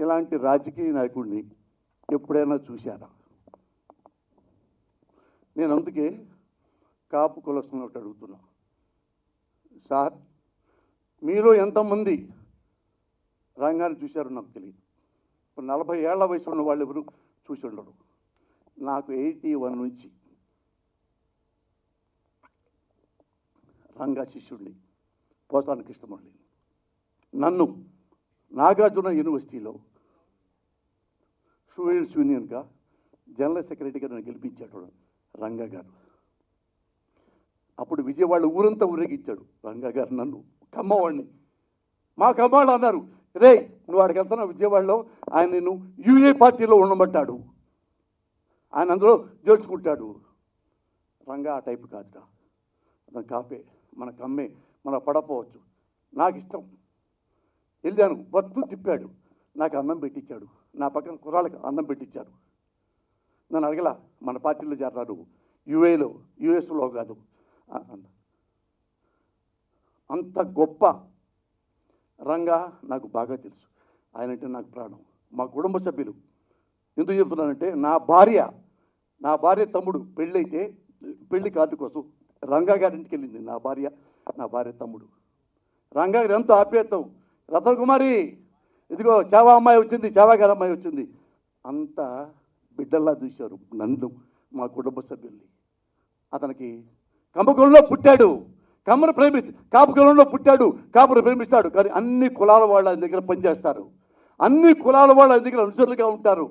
ఇలాంటి రాజకీయ నాయకుడిని ఎప్పుడైనా చూశారా? నేను అందుకే కాపు కులస్తున్నట్టు అడుగుతున్నా. సార్ మీలో ఎంతమంది రంగాన్ని చూశారో నాకు తెలియదు. ఇప్పుడు నలభై ఏళ్ళ వయసు ఉన్న వాళ్ళు ఎవరు చూసి ఉండరు. నాకు ఎయిటీ వన్ నుంచి రంగా శిష్యుడిని పోసాని కృష్ణమురళి నన్ను నాగార్జున యూనివర్సిటీలో స్టూడెంట్స్ యూనియన్గా జనరల్ సెక్రటరీగా నన్ను గెలిపించాడు రంగా గారు. అప్పుడు విజయవాడ ఊరంతా ఊరేగించాడు రంగా గారు నన్ను. కమ్మవాడిని మా కమ్మవాడు అన్నారు. రే నువ్వు వాడికి వెళ్తున్నా విజయవాడలో? ఆయన నేను యూఏ పార్టీలో ఉండమంటాడు. ఆయన అందులో చేర్చుకుంటాడు రంగా ఆ టైపు కాదురా. అతను కాపే మన కమ్మే మన పడపోవచ్చు. నాకు ఇష్టం వెళ్ళాను. వద్దు తిప్పాడు నాకు అన్నం పెట్టించాడు నా పక్కన కుర్రాళ్ళకి అన్నం పెట్టించాడు నన్ను అడగల మన పార్టీలో చేరారు యుఏలో యుఎస్లో కాదు. అంత గొప్ప రంగా నాకు బాగా తెలుసు. ఆయన అంటే నాకు ప్రాణం. మా కుటుంబ సభ్యులు. ఎందుకు చెప్తున్నానంటే నా భార్య నా భార్య తమ్ముడు పెళ్ళైతే పెళ్ళి కార్డు కోసం రంగా గారింటికి వెళ్ళింది నా భార్య నా భార్య తమ్ముడు. రంగా గారు ఎంతో ఆప్యాయతం రతన్ కుమారి ఇదిగో చావా అమ్మాయి వచ్చింది చావా గారి అమ్మాయి వచ్చింది. అంత బిడ్డల్లా చూశారు నన్ను మా కుటుంబ సభ్యుల్ని. అతనికి కమ్మకులంలో పుట్టాడు కమ్మను ప్రేమిస్తూ కాపు కులంలో పుట్టాడు కాపును ప్రేమిస్తాడు కానీ అన్ని కులాల వాళ్ళ ఆయన దగ్గర పనిచేస్తారు. అన్ని కులాల వాళ్ళ ఆయన దగ్గర అనుచరులుగా ఉంటారు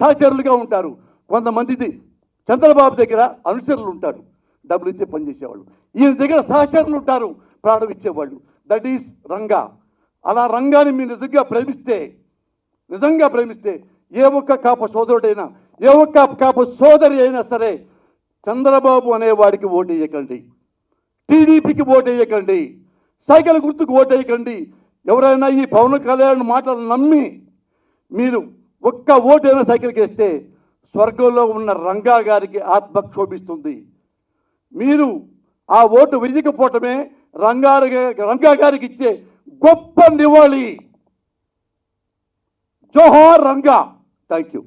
సహచరులుగా ఉంటారు. కొంతమందిది చంద్రబాబు దగ్గర అనుచరులు ఉంటారు డబ్బులు ఇచ్చే పనిచేసేవాళ్ళు ఈయన దగ్గర సహచరులు ఉంటారు ప్రాణం ఇచ్చేవాళ్ళు. That is Ranga. అలా రంగాన్ని మీరు నిజంగా ప్రేమిస్తే నిజంగా ప్రేమిస్తే ఏ ఒక్క కాప సోదరుడైనా ఏ ఒక్క కాప సోదరి అయినా సరే చంద్రబాబు అనేవాడికి ఓటు వేయకండి. టీడీపీకి ఓటు వేయకండి. సైకిల్ గుర్తుకు ఓటు వేయకండి. ఎవరైనా ఈ పవన్ కళ్యాణ్ మాటలు నమ్మి మీరు ఒక్క ఓటైనా సైకిల్కి వేస్తే స్వర్గంలో ఉన్న రంగా గారికి ఆత్మ క్షోభిస్తుంది మీరు ఆ ఓటు వెయ్యకపోవటమే రంగా రంగా గారికి ఇచ్చే గొప్ప నివాళి. జోహార్ రంగా. Thank you